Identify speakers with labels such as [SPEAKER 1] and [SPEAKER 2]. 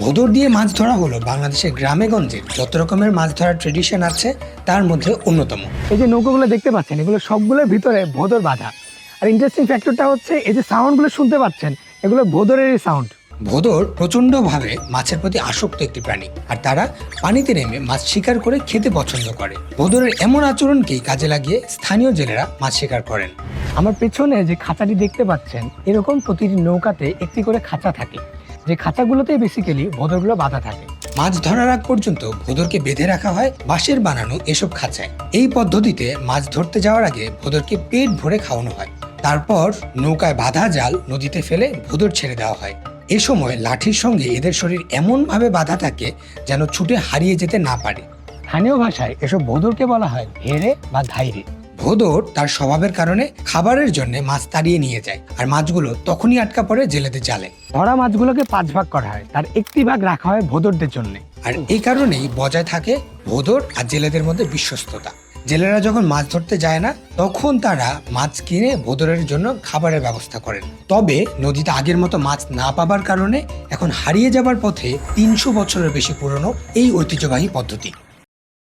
[SPEAKER 1] ভোদর দিয়ে মাছ ধরা হলো বাংলাদেশের গ্রামে গঞ্জে যত রকমের মাছ ধরার ট্রেডিশন আছে তার মধ্যে অন্যতম।
[SPEAKER 2] এই যে নৌকোগুলো দেখতে পাচ্ছেন এগুলো সবগুলোর ভিতরে ভোদর বাঁধা। আর ইন্টারেস্টিং ফ্যাক্টরটা হচ্ছে এই যে সাউন্ডগুলো শুনতে পাচ্ছেন এগুলো ভোদরেরই সাউন্ড
[SPEAKER 1] ভোদর প্রচণ্ডভাবে মাছের প্রতি আসক্ত একটি প্রাণী আর তারা পানিতে নেমে মাছ শিকার করে খেতে পছন্দ করে। ভোদরের এমন আচরণকেই কাজে লাগিয়ে স্থানীয় জেলেরা মাছ শিকার করেন।
[SPEAKER 2] আমার পেছনে যে খাঁচাটি দেখতে পাচ্ছেন এরকম প্রতিটি নৌকাতে একটি করে খাঁচা থাকে। যে খাঁচাগুলোতে বেসিক্যালি ভোদরগুলো বাঁধা থাকে।
[SPEAKER 1] মাছ ধরার আগ পর্যন্ত ভোদরকে বেঁধে রাখা হয় বাঁশের বানানো এসব খাঁচায়। এই পদ্ধতিতে মাছ ধরতে যাওয়ার আগে ভোদরকে পেট ভরে খাওয়ানো হয়। তারপর নৌকায় বাঁধা জাল নদীতে ফেলে ভোদর ছেড়ে দেওয়া হয়। এ সময় লাঠির সঙ্গে এদের শরীর এমনভাবে বাঁধা থাকে যেন ছুটে হারিয়ে যেতে না পারে।
[SPEAKER 2] স্থানীয় ভাষায় এসব ভোদরকে বলা হয় হেরে বা ধাইরে।
[SPEAKER 1] ভোদর তার স্বভাবের কারণে খাবারের জন্য মাছ তাড়িয়ে নিয়ে যায় আর মাছগুলো তখনই আটকা পড়ে জেলেদের জালে
[SPEAKER 2] ধরা মাছগুলোকে পাঁচ ভাগ করা হয় তার একটি ভাগ রাখা হয় ভোদরদের জন্য।
[SPEAKER 1] আর এই কারণেই বজায় থাকে ভোদর আর জেলেদের মধ্যে বিশ্বস্ততা। জেলেরা যখন মাছ ধরতে যায় না তখন তারা মাছ কিনে ভোদরের জন্য খাবারের ব্যবস্থা করেন। তবে নদীতে আগের মতো মাছ না পাবার কারণে এখন হারিয়ে যাবার পথে তিনশো বছরের বেশি পুরনো এই ঐতিহ্যবাহী পদ্ধতি।